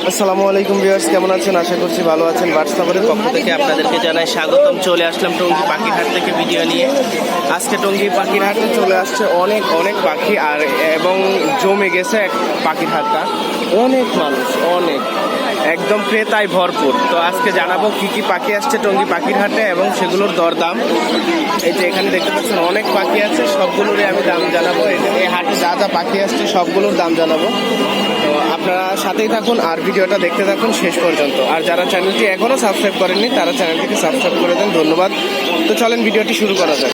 আসসালামু আলাইকুম ভিউয়ার্স, কেমন আছেন? আশা করছি ভালো আছেন। হোয়াটসঅ্যাপের পক্ষ থেকে আপনাদেরকে জানাই স্বাগতম। চলে আসলাম টঙ্গী পাখিরহাট থেকে ভিডিও নিয়ে। আজকে টঙ্গী পাখিরহাটে চলে আসছে অনেক অনেক পাখি আর, এবং জমে গেছে এক পাখিরহাটটা অনেক মানুষ, অনেক। একদম ক্রেতায় ভরপুর। তো আজকে জানাব কি কি পাখি আসছে টঙ্গী পাখিরহাটে এবং সেগুলোর দরদাম। এই যে এখানে দেখতে পাচ্ছেন অনেক পাখি আছে, সবগুলোরই আমি দাম জানাব। এই এই হাটে যা যা পাখি আসছে, সবগুলোর দাম জানাব। তো আপনারা সাথেই থাকুন আর ভিডিওটা দেখতে থাকুন শেষ পর্যন্ত। আর যারা চ্যানেলটি এখনও সাবস্ক্রাইব করেননি, তারা চ্যানেলটিকে সাবস্ক্রাইব করে দেন। ধন্যবাদ। তো চলেন ভিডিওটি শুরু করা যাক।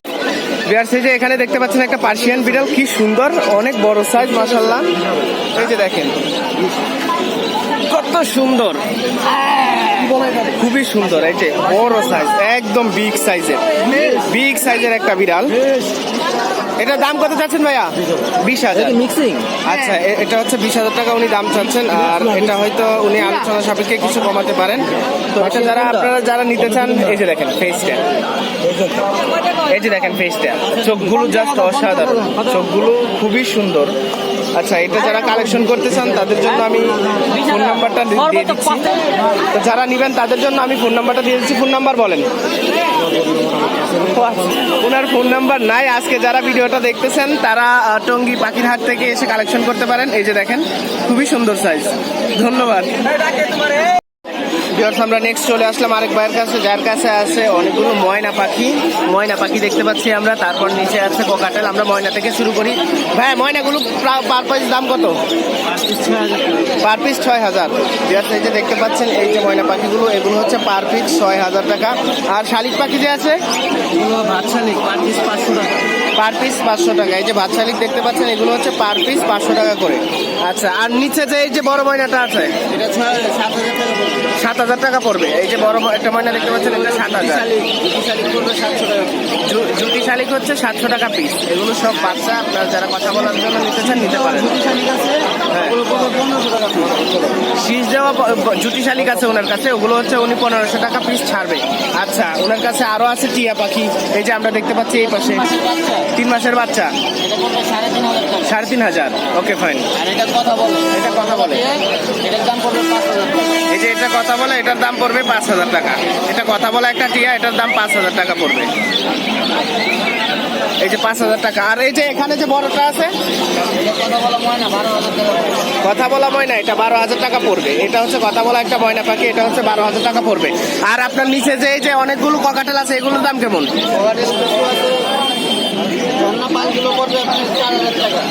বিয়ার যে এখানে দেখতে পাচ্ছেন একটা পার্সিয়ান বিড়াল, কি সুন্দর, অনেক বড় সাইজ মাসাল্লাহ এই যে দেখেন। কত সুন্দর। খুবই সুন্দর এই যে বড় সাইজ একদম বিগ সাইজের বিগ সাইজের একটা বিড়াল। এটার দাম কত চাচ্ছেন ভাইয়া? বিশ হাজার। মিক্সিং আচ্ছা এটা হচ্ছে বিশ হাজার টাকা উনি দাম চাচ্ছেন। আর এটা হয়তো উনি আলোচনা সাপেক্ষে কিছু কমাতে পারেন। তো এটা যারা আপনারা যারা নিতে চান এই যে দেখেন ফেসটা এই যে দেখেন ফেসটা চোখগুলো জাস্ট অসাধারণ। চোখগুলো খুবই সুন্দর। আচ্ছা এটা যারা কালেকশন করতে চান, তাদের জন্য আমি ফোন নাম্বারটা দিয়ে দিচ্ছি। তো যারা নেবেন, তাদের জন্য আমি ফোন নাম্বারটা দিয়ে দিচ্ছি। ফোন নাম্বার বলেন। ওনার ফোন নাম্বার নাই। আজকে যারা ভিডিওটা দেখতেছেন, তারা টঙ্গি পাখির হাট থেকে এসে কালেকশন করতে পারেন। এই যে দেখেন, খুবই সুন্দর সাইজ ধন্যবাদ। ভিউয়ার্স আমরা নেক্সট চলে আসলাম আরেক ভাইয়ের কাছে, যার কাছে আছে অনেকগুলো ময়না পাখি। ময়না পাখি দেখতে পাচ্ছি আমরা, তারপর নিচে আছে কোকাটেল। আমরা ময়না থেকে শুরু করি। ভাই ময়নাগুলো পার পিস দাম কত? পার পিস ছয় হাজার। ভিউয়ার্স এই যে দেখতে পাচ্ছেন, এই যে ময়না পাখিগুলো, এগুলো হচ্ছে পার পিস ছয় হাজার টাকা। আর শালিক পাখি যে আছে? পার পিস পাঁচশো টাকা। পার পিস পাঁচশো টাকা। এই যে ভাত শালিক দেখতে পাচ্ছেন এগুলো হচ্ছে পার পিস পাঁচশো টাকা করে। আচ্ছা আর নিচে যে এই যে বড় ময়নাটা আছে সাত হাজার টাকা পড়বে। সাত হাজার টাকা পড়বে। এই যে বড় একটা ময়না দেখতে পাচ্ছেন এটা সাত হাজার। সাতশো টাকা শালিক হচ্ছে সাতশো টাকা পিস এগুলো সব বাচ্চা আপনারা যারা কথা বলার জন্য নিতে চান নিতে পারেন। হ্যাঁ। শীষ দেওয়া জুটি শালিক আছে ওনার কাছে ওগুলো হচ্ছে উনি পনেরোশো টাকা পিস ছাড়বে। আচ্ছা ওনার কাছে আরও আছে টিয়া পাখি এই যে আমরা দেখতে পাচ্ছি এই পাশে। তিন মাসের বাচ্চা। সাড়ে তিন হাজার ওকে ফাইন এটা কথা বলে। এটা কথা বলে। এটার দাম পড়বে পাঁচ হাজার টাকা। এই যে এটা কথা বলে, এটার দাম পড়বে পাঁচ হাজার টাকা। এটা কথা বলা একটা টিয়া, এটার দাম পাঁচ হাজার টাকা পড়বে। এই যে পাঁচ হাজার টাকা। আর এই যে এখানে যে বড়টা আছে, কথা বলা ময়না, এটা বারো হাজার টাকা পড়বে। এটা হচ্ছে কথা বলা একটা ময়না পাখি, এটা হচ্ছে বারো হাজার টাকা পড়বে। আর আপনার নিচে যে এই যে অনেকগুলো ককাটেল আছে, এগুলোর দাম কেমন?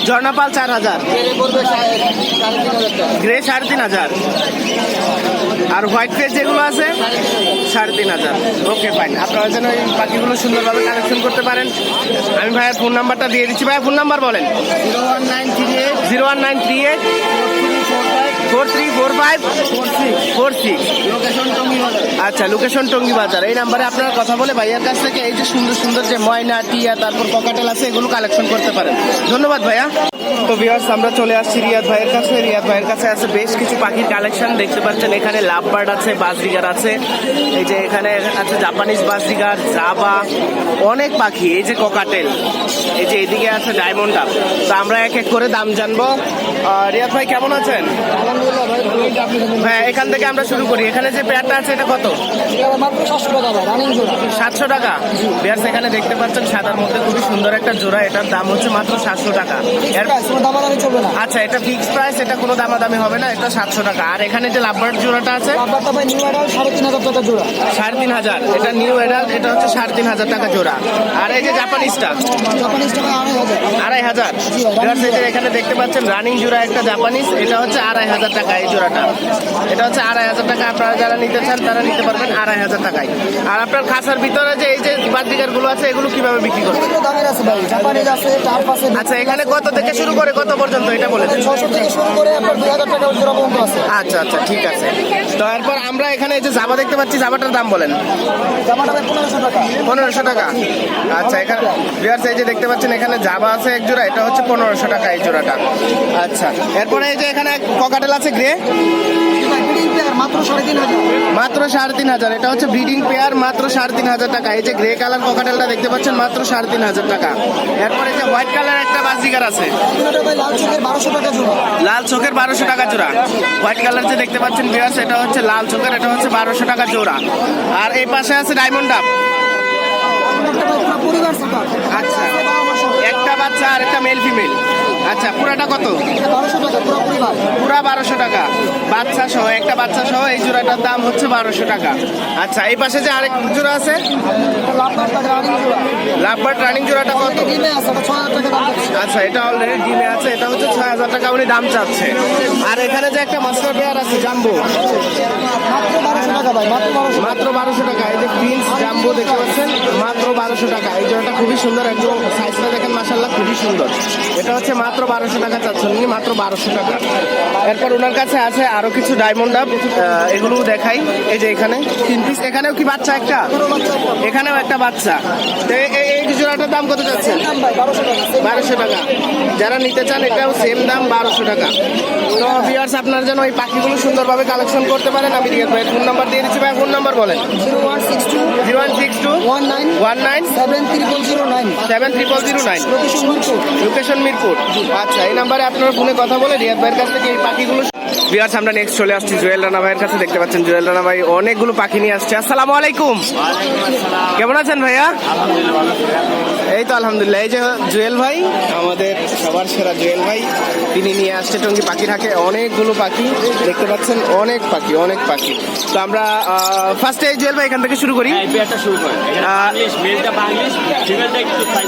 ঝর্ণাপাল চার হাজার। গ্রে সাড়ে তিন হাজার আর হোয়াইট ফেস যেগুলো আছে সাড়ে তিন হাজার। ওকে ফাইন আপনারা যেন এই পাখিগুলো সুন্দরভাবে কালেকশন করতে পারেন। আমি ভাইয়ের ফোন নাম্বারটা দিয়ে দিচ্ছি। ভাইয়া ফোন নাম্বার বলেন। Zero one nine three eight. Zero one nine three eight. Four three four five four আচ্ছা লোকেশন টঙ্গি বাজার এই নাম্বারে আপনারা কথা বলে ভাইয়ার কাছ থেকে এই যে সুন্দর সুন্দর যে ময়না, টিয়া, তারপর ককাটেল আছে, এগুলো কালেকশন করতে পারেন। ধন্যবাদ ভাইয়া। তো ভিউয়ার্স আমরা চলে আসছি রিয়াদ ভাইয়ের কাছে। রিয়াদ ভাইয়ের কাছে আছে বেশ কিছু পাখির কালেকশন দেখতে পাচ্ছেন এখানে লাভ বার্ড আছে বাজরিগার আছে। এই যে এখানে আছে জাপানিজ বাজরিগার জাবা, অনেক পাখি। এই যে ককাটেল, এই যে এদিকে আছে ডায়মন্ড আপ তো আমরা এক এক করে দাম জানব। রিয়াদ ভাই, কেমন আছেন? হ্যাঁ এখান থেকে আমরা শুরু করি। এখানে যে পেয়ারটা আছে, এটা কত? সাতশো টাকা। বিয়ার্স, এখানে দেখতে পাচ্ছেন সাদার মধ্যে খুবই সুন্দর একটা জোড়া। এটার দাম হচ্ছে মাত্র সাতশো টাকা। আচ্ছা এটা ফিক্সড প্রাইস এটা কোনো দামাদামি হবে না, এটা সাতশো টাকা। আর এখানে যে লাভবার্ড জোড়াটা আছে, সাড়ে তিন হাজার। টাকা জোড়া সাড়ে তিন হাজার এটা নিউ এডাল্ট এটা হচ্ছে সাড়ে তিন হাজার টাকা জোড়া। আর এই যে জাপানিজটা আড়াই হাজার। এখানে দেখতে পাচ্ছেন রানিং জোড়া একটা জাপানিজ এটা হচ্ছে আড়াই হাজার টাকা এই জোড়াটা। এটা হচ্ছে আড়াই হাজার টাকা। আপনারা যারা নিতে চান তারা নিতে পারবেন আড়াই হাজার টাকায়। আর আপনার খাসার ভিতরে যে এই যে বাদ্রিকারগুলো আছে এগুলো কীভাবে বিক্রি করবেন? আচ্ছা এখানে কত থেকে শুরু করে কত পর্যন্ত? এটা বলে ছশো থেকে শুরু করে আপনার দুই হাজার টাকা জোড়া পর্যন্ত আছে। আচ্ছা আচ্ছা ঠিক আছে। তো এরপর আমরা এখানে এই যে জাবা দেখতে পাচ্ছি জাবাটার দাম বলেন। পনেরোশো টাকা। আচ্ছা এখানে বিয়ার্স এই যে দেখতে পাচ্ছেন এখানে জাবা আছে এক জোড়া এটা হচ্ছে পনেরোশো টাকা এই জোড়াটা। আচ্ছা এরপরে এই যে এখানে ককাটেল আছে গ্রে মাত্র সাড়ে তিন হাজার। এটা হচ্ছে ব্রিডিং পেয়ার মাত্র সাড়ে তিন হাজার টাকা। এই যে গ্রে কালার ককাটেলটা দেখতে পাচ্ছেন মাত্র সাড়ে তিন হাজার টাকা। এরপরে যে হোয়াইট কালার একটা বাজিকার আছে। লাল চোখের বারোশো টাকা জোড়া। হোয়াইট কালার যে দেখতে পাচ্ছেন বিয়ার্স এটা হচ্ছে লাল চোখের এটা হচ্ছে বারোশো টাকা জোড়া। আর এই পাশে আছে ডায়মন্ড ডাব আচ্ছা। একটা বাচ্চা আর একটা মেল ফিমেল আচ্ছা পুরাটা কত? পুরো বারোশো টাকা। বাচ্চা সহ, একটা বাচ্চা সহ এই জোড়াটার দাম হচ্ছে বারোশো টাকা। আচ্ছা এই পাশে যে আরেক জোড়া আছে? লাভবার্ড রানিং জোড়াটা কত। আচ্ছা এটা অলরেডি ডিমে আছে, এটা হচ্ছে ছয় হাজার টাকা উনি দাম চাচ্ছে। আর এখানে যে একটা মাস্টার পেয়ার আছে জাম্বো মাত্র বারোশো টাকা, এই যে প্রিন্স জাম্বো দেখতে পাচ্ছেন, মাত্র বারোশো টাকা। এই জোড়াটা খুবই সুন্দর, একদম সাইজটা দেখেন মাসাল্লাহ খুবই সুন্দর। এটা হচ্ছে মাত্র বারোশো টাকা চাচ্ছেন উনি মাত্র বারোশো টাকা। এরপর ওনার কাছে আছে আরও কিছু ডায়মন্ড আপ এগুলোও দেখাই। এই যে এখানে তিন পিস এখানেও কি বাচ্চা একটা? এখানেও একটা বাচ্চা। এই জোড়াটার দাম কত চাচ্ছেন? বারোশো টাকা। যারা নিতে চান এটাও সেম দাম বারোশো টাকা। তো ভিউয়ার্স আপনারা যেন ওই পাখিগুলো সুন্দরভাবে কালেকশন করতে পারেন আমি রিয়াদ ভাই ফোন নাম্বার দিয়ে দিচ্ছি ভাই ফোন নাম্বার বলেন। Zero one six two zero one six two one nine one nine seven triple zero nine seven triple zero nine. Location Mirpur. Location Mirpur. আচ্ছা এই নাম্বারে আপনার ফোনে কথা বলে রিয়াদ ভাইয়ের কাছ থেকে এই পাখিগুলো বিহার আমরা নেক্সট চলে আসছি জুয়েল রানা ভাইয়ের কাছে দেখতে পাচ্ছেন জুয়েল রানা ভাই অনেকগুলো পাখি নিয়ে আসছে। আসসালামু আলাইকুম। কেমন আছেন ভাইয়া? এই তো আলহামদুলিল্লাহ। এই যে জুয়েল ভাই আমাদের সবার সেরা জুয়েল ভাই তিনি নিয়ে আসছে টঙ্গি পাখি থাকে অনেকগুলো পাখি দেখতে পাচ্ছেন অনেক পাখি অনেক পাখি। তো আমরা ফার্স্টে এই জুয়েল ভাই এখান থেকে শুরু করি। হ্যাঁ, শুরু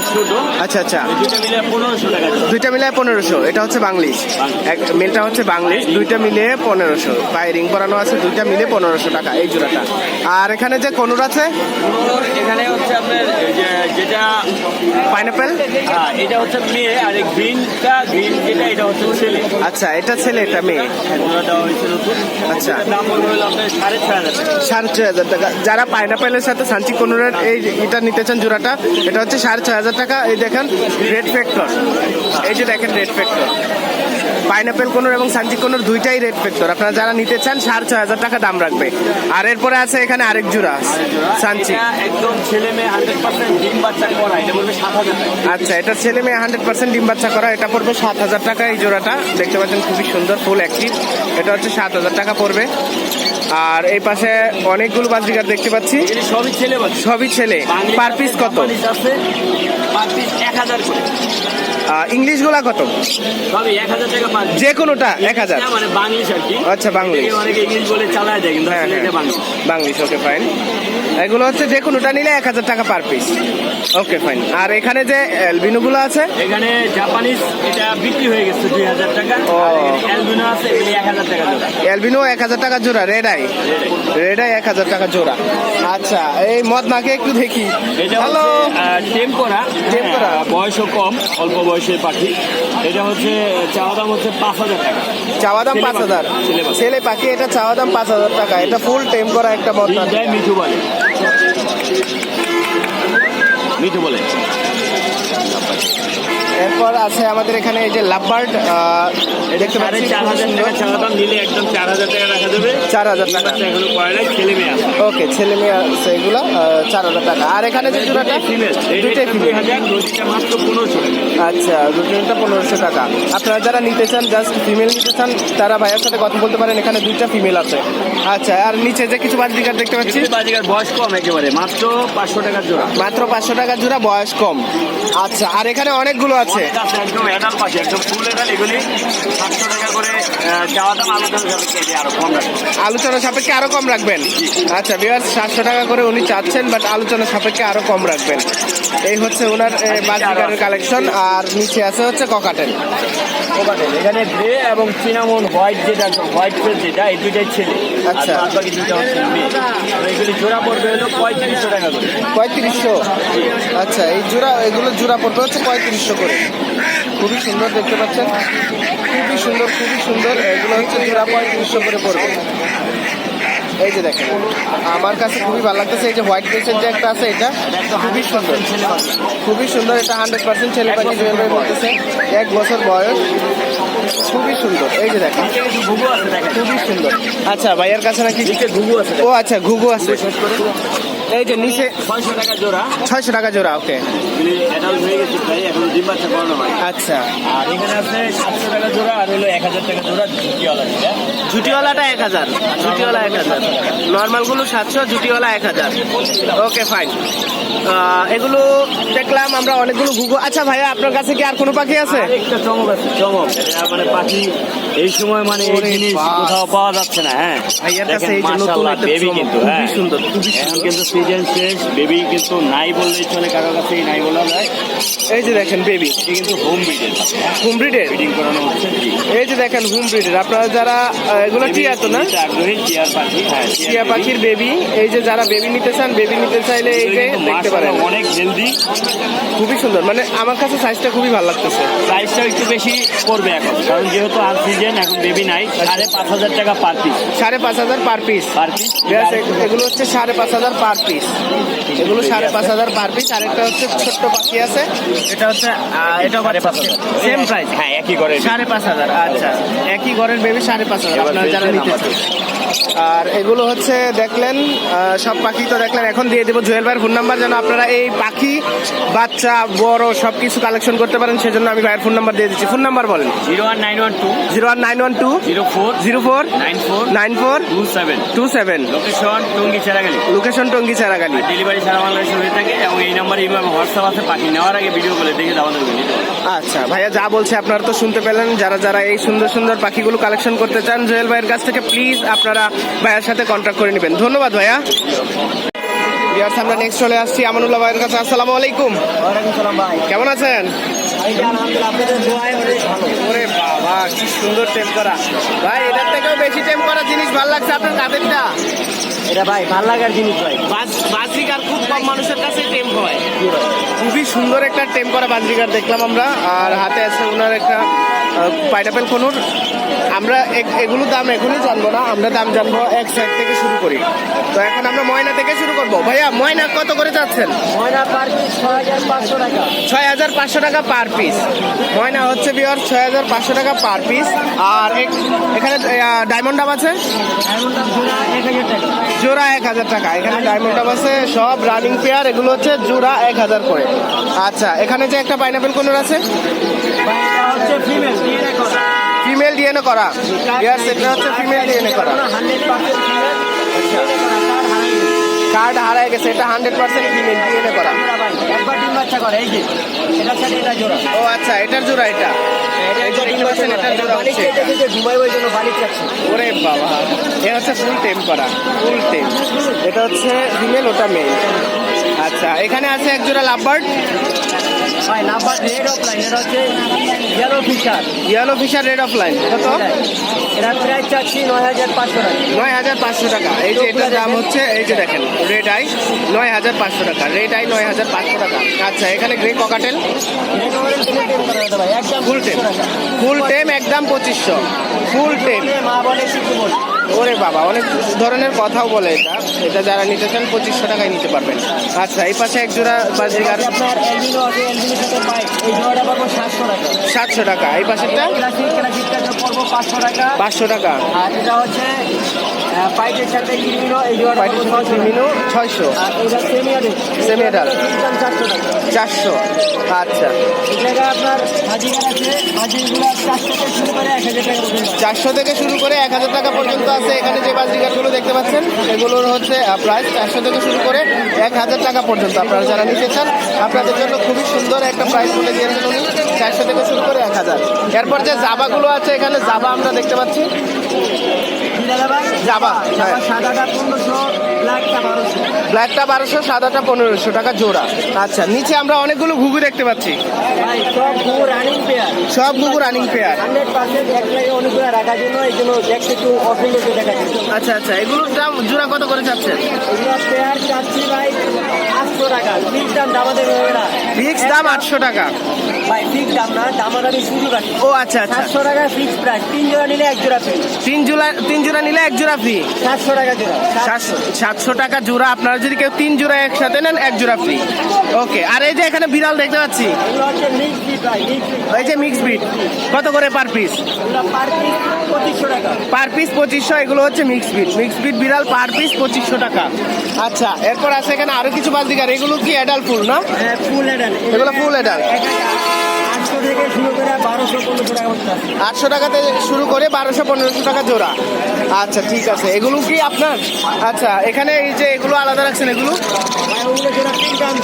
ছোট। আচ্ছা আচ্ছা। দুইটা মিলে পনেরোশো এটা হচ্ছে বাংলিশ। মেলটা হচ্ছে বাংলিশ দুইটা মিলে পনেরোশো। পায়ে রিং করানো আছে দুইটা মিলে পনেরোশো টাকা এই জোড়াটা। আর এখানে যে কনুর আছে? এখানে হচ্ছে আপনার যেটা পাইনাপেল হ্যাঁ, এটা হচ্ছে মেয়ে আর এই গ্রিনটা গ্রিন যেটা এটা হচ্ছে ছেলে। আচ্ছা এটা ছেলে এটা মেয়ে। হ্যাঁ, দেওয়া হয়েছে নতুন। আচ্ছা। দাম হলো আপনার সাড়ে ছয় হাজার টাকা। সাড়ে ছয় হাজার টাকা। যারা পাইনাপেলের সাথে সাঞ্চি কনুরের এই এটা নিতে চান জোড়াটা এটা হচ্ছে সাড়ে ছয় হাজার টাকা। এই দেখেন রেড ফ্যাক্টর এই যে দেখেন রেড ফ্যাক্টর পাইনাপেল কোনোর এবং সাঞ্চি কোনোর দুইটাই রেড ফ্যাক্টর আপনারা যারা নিতে চান সাড়ে ছয় হাজার টাকা দাম রাখবে। আর এরপরে আছে এখানে আরেক জোড়া সাঞ্চি এটা একদম ছেলে মেয়ে হান্ড্রেড পার্সেন্ট ডিম বাচ্চা করা এটা বলবে সাত হাজার আচ্ছা এটা ছেলে মেয়ে হান্ড্রেড পার্সেন্ট ডিম বাচ্চা করা এটা পড়বে সাত হাজার টাকা এই জোড়াটা। দেখতে পাচ্ছেন খুবই সুন্দর ফুল অ্যাক্টিভ। এটা হচ্ছে সাত হাজার টাকা পড়বে। আর এই পাশে অনেকগুলো বাজিকার দেখতে পাচ্ছি। সবই ছেলে সবই ছেলে। পার পিস কত? পার পিস এক হাজার করে। ইংলিশগুলা কত? যে কোনোটা এক হাজার। মানে আচ্ছা, বাংলিশ। হ্যাঁ হ্যাঁ। বাংলিশ। বাংলিশ ওকে ফাইন এগুলো হচ্ছে যে কোনোটা নিলে এক হাজার টাকা পার পিস ওকে ফাইন আর এখানে যে অ্যালবিনোগুলো আছে? এখানে জাপানিজ এটা বিক্রি হয়ে গেছে দুই হাজার টাকা। ও। অ্যালবিনো আছে এক হাজার টাকা জোড়া। অ্যালবিনো এক হাজার টাকা জোড়া রেড আই রেড আই এক হাজার টাকা জোড়া। আচ্ছা এই মদ নাকে একটু দেখি। হ্যালো হচ্ছে টেম করা টেম করা। হ্যাঁ, বয়সও কম অল্প বয়সের পাখি। এটা হচ্ছে চাওয়া দাম হচ্ছে পাঁচ হাজার টাকা। চাওয়া দাম পাঁচ হাজার। ছেলে পাখি। এটা চাওয়া দাম পাঁচ হাজার টাকা। এটা ফুল টেম করা একটা নাক। মিঠু বলে মিঠু বলে। এরপর আছে আমাদের এখানে এই যে লাভবার্ড দেখতে পাচ্ছি চার হাজার। টাকা চাওয়া দাম নিলে একদম চার হাজার টাকা রাখা যাবে। চার হাজার টাকা। পড়ে ছেলে মেয়ে ওকে ছেলে মেয়ে আছে এগুলো চার হাজার টাকা। আর এখানে যে জোড়াটা দুইটাই দুই ফিমেল আচ্ছা দুটোটা পনেরোশো টাকা। আপনারা যারা নিতে চান জাস্ট ফিমেল নিতে চান তারা ভাইয়ের সাথে কথা বলতে পারেন এখানে দুইটা ফিমেল আছে। আচ্ছা আর নিচে যে কিছু বাজিকার দেখতে পাচ্ছি? বাজিকার বয়স কম একেবারে মাত্র পাঁচশো টাকার জোড়া। মাত্র পাঁচশো টাকা জোড়া বয়স কম। আচ্ছা আর এখানে অনেকগুলো আছে। আছে একদম অ্যাডাল পাখি একদম ফুল অ্যাডাল এগুলি সাতশো টাকা করে চাওয়া দাম আলাদা যাবে আরও কম রাখবে আলোচনা সাপেক্ষে আরও কম রাখবেন? আচ্ছা বিয়ার সাতশো টাকা করে উনি চাচ্ছেন বাট আলোচনা সাপেক্ষে আরও কম রাখবেন। এই হচ্ছে ওনার বাজিকারের কালেকশন আর নিচে আছে হচ্ছে ককাটেল। কোকাটেল এখানে গ্রে এবং চিনামন হোয়াইট যেটা হোয়াইট যেটা এই দুইটাই ছেলে। আচ্ছা। আর বাকি দুইটা হচ্ছে এগুলি জোড়া পড়বে হলো পঁয়ত্রিশশো টাকা করে। পঁয়ত্রিশশো? আচ্ছা এই জোড়া এগুলো জোড়া পড়বে হচ্ছে পঁয়ত্রিশশো করে। খুবই সুন্দর দেখতে পাচ্ছেন। খুবই সুন্দর খুবই সুন্দর। এগুলো হচ্ছে জোড়া পঁয়ত্রিশশো করে পড়বে। এই যে দেখেন আমার কাছে খুবই ভালো লাগতেছে। এই যে হোয়াইট ড্রেসের যে একটা আছে এটা খুবই সুন্দর। খুবই সুন্দর এটা হান্ড্রেড পার্সেন্ট ছেলে পাখি জুয়েল ভাই বলতেছে এক বছর বয়স। খুবই সুন্দর। এই যে দেখেন খুবই সুন্দর। আচ্ছা ভাইয়ের কাছে নাকি ঘুঘু আছে। ও আচ্ছা ঘুঘু আছে। এই যে নিচে ছয়শো টাকা জোড়া। ছয়শো টাকা জোড়া ওকে অ্যাডাল্ট হয়ে গেছে প্রায় এখন ডিম বাচ্চা করানো হয়। আচ্ছা। আর এখানে আছে সাতশো টাকা জোড়া আর হলো এক হাজার টাকা জোড়া ঝুঁকিওয়ালা যেটা জুটিওয়ালাটা এক হাজার জুটিওয়ালা এক হাজার। নর্মালগুলো সাতশো জুটিওয়ালা এক হাজার। ওকে ফাইন এগুলো দেখলাম আমরা অনেকগুলো ঘুঘু আচ্ছা ভাইয়া আপনার কাছে কি আর কোনো পাখি আছে? আরেকটা চমক আছে চমক। মানে পাখি এই সময় মানে এই জিনিস কোথাও পাওয়া যাচ্ছে না হ্যাঁ। মাশাআল্লাহ, বেবি কিন্তু হ্যাঁ। সুন্দর, এখন কিন্তু সিজন শেষ বেবি কিন্তু নাই বললেই চলে কারও কাছেই নাই বলা যায়। এই যে দেখেন বেবি এটি কিন্তু হোম ব্রিডের হুম ব্রিডের ব্রিডিং করানো হচ্ছে এই যে দেখেন হুম ব্রিডের আপনারা যারা এগুলো টিয়া তো না? আগ্রহী টিয়ার পাখি হ্যাঁ টিয়া পাখির বেবি এই যে যারা বেবি নিতে চান বেবি নিতে চাইলে এই যে দেখতে পারেন। অনেক হেলদি খুবই সুন্দর। মানে আমার কাছে সাইজটা খুবই ভালো লাগতেছে। সাইজটা একটু বেশি পড়বে এখন কারণ যেহেতু আর সিজন এখন বেবি নাই সাড়ে পাঁচ হাজার টাকা পার পিস সাড়ে পাঁচ হাজার পার পিস পার পিস এগুলো হচ্ছে সাড়ে পাঁচ হাজার পার পিস এগুলো সাড়ে পাঁচ হাজার পার পিস আরেকটা হচ্ছে ছোট্ট পাখি আছে। এটা হচ্ছে এটা সাড়ে পাঁচ হাজার। সেম প্রাইস হ্যাঁ একই করে সাড়ে পাঁচ হাজার আচ্ছা। একই ঘরের বেবি সাড়ে পাঁচ হাজার। আপনারা যারা নিতে চান। আর এগুলো হচ্ছে দেখলেন সব পাখি তো দেখলেন এখন দিয়ে দেবো জুয়েল ভাইয়ের ফোন নাম্বার যেন আপনারা এই পাখি বাচ্চা বড় সব কিছু কালেকশন করতে পারেন। সেজন্য আমি ভাইয়ের ফোন নাম্বার দিয়ে দিচ্ছি। ফোন নাম্বার বলেন। Zero one nine one two. Zero one nine one two zero four zero four nine four nine four two seven two seven. Location Tongi Cheragali. Location Tongi Charagali. Delivery সারা বাংলাদেশে হয়ে থাকে এবং এই নাম্বারে imo এবং WhatsApp আছে পাখি নেওয়ার আগে ভিডিও করে দেখে আমাদের আচ্ছা ভাইয়া যা বলছে আপনারা তো শুনতে পেলেন। যারা যারা এই সুন্দর সুন্দর পাখিগুলো কালেকশন করতে চান জুয়েল ভাইয়ের কাছ থেকে প্লিজ আপনারা ভাইয়ার সাথে কন্ট্যাক্ট করে নেবেন। ধন্যবাদ ভাইয়া। আমরা নেক্সট চলে আসছি। আমানুল্লাহ ভাইয়ের কাছে। আসসালামু আলাইকুম। ওয়ালাইকুম সালাম ভাই। কেমন আছেন? ভাই আলহামদুলিল্লাহ আপনাদের দোয়ায় অনেক ভালো ওরে বাবা কি সুন্দর টেম করা। ভাই এটার থেকেও বেশি টেম করা জিনিস ভালো লাগছে আপনার কাদেরটা এটা ভাই ভালো লাগার জিনিস ভাই। বাজরিকার খুব কম মানুষের কাছে টেম হয়। খুবই সুন্দর একটা টেম করা বাজরিকার দেখলাম আমরা আর হাতে আছে ওনার একটা পাইনাপেল কোনুর। আমরা এগুলো দাম এখনই জানব না আমরা দাম জানব এক সাইড থেকে শুরু করি। তো এখন আমরা ময়না থেকে শুরু করব। ভাইয়া ময়না কত করে যাচ্ছেন? ময়না পার পিস ছয় হাজার পাঁচশো টাকা। পার পিস ময়না হচ্ছে বিয়ার ছয় হাজার পাঁচশো টাকা পার পিস আর এখানে ডায়মন্ড ডাব আছে? জোড়া এক হাজার টাকা। জোড়া এক হাজার টাকা। এখানে ডায়মন্ড ডাব আছে সব রানিং পেয়ার এগুলো হচ্ছে জোড়া এক হাজার করে। আচ্ছা এখানে যে একটা পাইনাপেল কোনোর আছে? হচ্ছে ফিমেল ডিএনএ করা। ফিমেল ডিএনএ ইয়ার সেটা হচ্ছে ফিমেল ডিএনএ করা। কার্ড হারায় গেছে, এটা হান্ড্রেড পার্সেন্ট ফিমেল ডিএনএ করা। একবার ডিম বাচ্চা করে এই যে সাথে এটা জোড়া ও আচ্ছা এটার জোড়া এটা এটা। ওরে বাবা। এ হচ্ছে ফুল টেম করা ফুল টেম এটা হচ্ছে ফিমেল ওটা মেল আচ্ছা এখানে আছে এক জোড়া লাভবার্ড ভাই নাম্বার রেড অফ লাইন এটা হচ্ছে yellow feature yellow fisher red off line কত? এটা প্রাইস চাচ্ছি নয় হাজার পাঁচশো টাকা। নয় হাজার পাঁচশো টাকা। এই যে এটার দাম হচ্ছে এই যে দেখেন রেড আই নয় হাজার পাঁচশো টাকা। রেড আই নয় হাজার পাঁচশো টাকা। আচ্ছা এখানে গ্রে ককাটেল ফুল টেম ফুল টেম একদম পঁচিশশো। ফুল টেম মা বলে ওরে বাবা অনেক ধরনের কথাও বলে এটা। এটা যারা নিতে চান পঁচিশশো টাকায় নিতে পারবেন। আচ্ছা এই পাশে এক জোড়া আপনার আছে সাথে এই জোড়াটা পাবো সাতশো টাকা। সাতশো টাকা এই পাশেরটা? ক্লাসিক ক্লাসিকটা পড়ব পাঁচশো টাকা। পাঁচশো টাকা। আর এটা হচ্ছে সাথে এই জোড়াটা ছয়শো? আর এটা। চারশো টাকা। চারশো। আচ্ছা। আপনার আছে হাজিগুলো চারশো থেকে শুরু করে এক হাজার টাকা পর্যন্ত। চারশো থেকে শুরু করে এক হাজার টাকা পর্যন্ত আছে এখানে যে বাজিকারগুলো দেখতে পাচ্ছেন এগুলোর হচ্ছে প্রাইস চারশো থেকে শুরু করে এক হাজার টাকা পর্যন্ত। আপনারা যারা নিতে চান আপনাদের জন্য খুবই সুন্দর একটা প্রাইস বলে দিয়েছেন উনি চারশো থেকে শুরু করে এক হাজার। এরপর যে জাবাগুলো আছে এখানে জাবা আমরা দেখতে পাচ্ছি। জাবা, সাদাটা পনেরোশো ব্ল্যাকটা বারোশো। সাদাটা পনেরোশো টাকা জোড়া। আচ্ছা নিচে আমরা অনেকগুলো ঘুঘু দেখতে পাচ্ছি। সব গুড় রানিং পেয়ার সব ঘুঘু রানিং পেয়ার আচ্ছা আচ্ছা এগুলোর দাম জোড়া কত করে চাচ্ছেন? ফিক্স দাম আটশো টাকা। ভাই ফিক্স দাম না দামাদামি ও আচ্ছা আচ্ছা। সাতশো টাকা ফিক্স প্রাইস তিন জোড়া নিলে এক জোড়া ফ্রি তিন জোড়া তিন জোড়া নিলে এক জোড়া ফ্রি সাতশো টাকা জোড়া। সাতশো টাকা জোড়া। আপনারা যদি কেউ তিন জোড়া একসাথে নেন এক জোড়া ফ্রি ওকে আর এই যে এখানে বিড়াল দেখতে পাচ্ছি। এই যে মিক্স বিট কত করে পার পিস পার পিস পঁচিশশো টাকা পার পিস পঁচিশশো এগুলো হচ্ছে মিক্স বিট মিক্স বিট বিড়াল পার পিস পঁচিশশো টাকা। আচ্ছা এরপর আছে এখানে আরও কিছু বালতিকার। এগুলো কি অ্যাডাল্ট ফুল না? ফুল এডাল এগুলো ফুল adult? আটশো থেকে শুরু করে বারোশো পনেরোশো টাকা আটশো টাকাতে শুরু করে বারোশো পনেরোশো টাকা জোড়া। আচ্ছা ঠিক আছে। এগুলো কি আপনার? আচ্ছা এখানে এই যে এগুলো আলাদা রাখছেন এগুলো?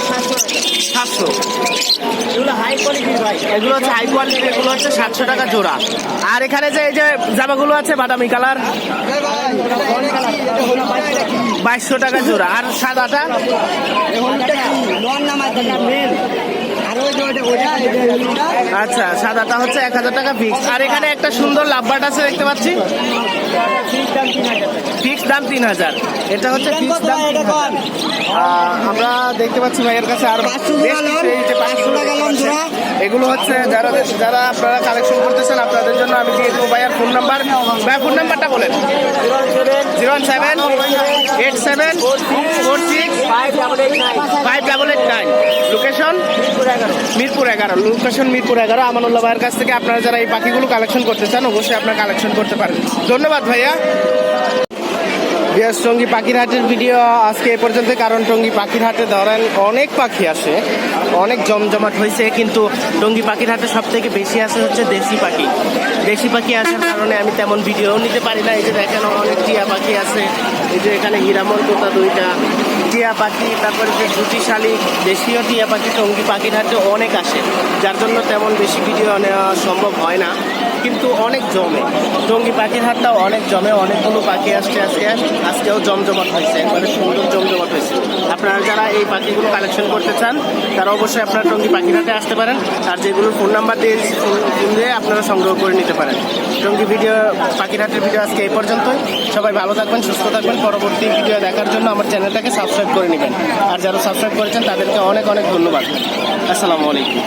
সাতশো। সাতশো। এগুলো হাই কোয়ালিটির ভাই। এগুলো হচ্ছে হাই কোয়ালিটির এগুলো হচ্ছে সাতশো টাকা জোড়া। আর এখানে যে এই যে জামাগুলো আছে বাদামি কালার? বাইশশো টাকা জোড়া। আর সাদাটা? আচ্ছা সাদাটা হচ্ছে এক হাজার টাকা ফিক্স আর এখানে একটা সুন্দর লাভবাট আছে দেখতে পাচ্ছি? ফিক্স দাম তিন হাজার। এটা হচ্ছে ফিক্স দাম এটা 3000 কম আহ, আমরা দেখতে পাচ্ছি ভাইয়ের কাছে আর। এগুলো হচ্ছে যারা যারা আপনারা কালেকশন করতেছেন আপনাদের জন্য আমি দিয়ে দেবো ভাইয়ার ফোন নাম্বার ভাইয়া ফোন নাম্বারটা বলেন। Zero seven eight seven four six five double eight location Mirpur এগারো। মিরপুর এগারো। লোকেশন মিরপুর এগারো। আমানুল্লাহ ভাইয়ের কাছ থেকে আপনারা যারা এই পাখিগুলো কালেকশন করতে চান অবশ্যই আপনারা কালেকশন করতে পারেন। ধন্যবাদ ভাইয়া। বিয়াস টঙ্গি পাখির হাটের ভিডিও আজকে এ পর্যন্ত কারণ টঙ্গি পাখির হাটে ধরেন অনেক পাখি আসে অনেক জমজমাট হয়েছে কিন্তু টঙ্গি পাখির হাটে সব থেকে বেশি আসে হচ্ছে দেশি পাখি। দেশি পাখি আসার কারণে আমি তেমন ভিডিও নিতে পারি না। এই যে দেখেন অনেক টিয়া পাখি আছে। এই যে এখানে হীরামন তোতা দুইটা টিয়া পাখি, তারপরে যে দুটি শালিক দেশীয় টিয়া পাখি টঙ্গি পাখির অনেক আসে। যার জন্য তেমন বেশি ভিডিও নেওয়া সম্ভব হয় না। কিন্তু অনেক জমে। টঙ্গি পাখির হাটটাও অনেক জমে, অনেকগুলো পাখি আসছে আজকে। আজকেও জমজমাট হয়েছে, একবারে সুন্দর জমজমাট হয়েছে। আপনারা যারা এই পাখিগুলো কালেকশন করতে চান, তারা অবশ্যই আপনারা টঙ্গি পাখির হাটে আসতে পারেন। আর যেগুলোর ফোন নাম্বার দিয়ে ফোন দিয়ে আপনারা সংগ্রহ করে নিতে পারেন। টঙ্গি ভিডিও পাখির হাটের ভিডিও আজকে এই পর্যন্তই। সবাই ভালো থাকবেন, সুস্থ থাকবেন। পরবর্তী ভিডিও দেখার জন্য আমার চ্যানেলটাকে সাবস্ক্রাইব করে নেবেন। আর যারা সাবস্ক্রাইব করেছেন, তাদেরকে অনেক অনেক ধন্যবাদ। আসসালামু আলাইকুম।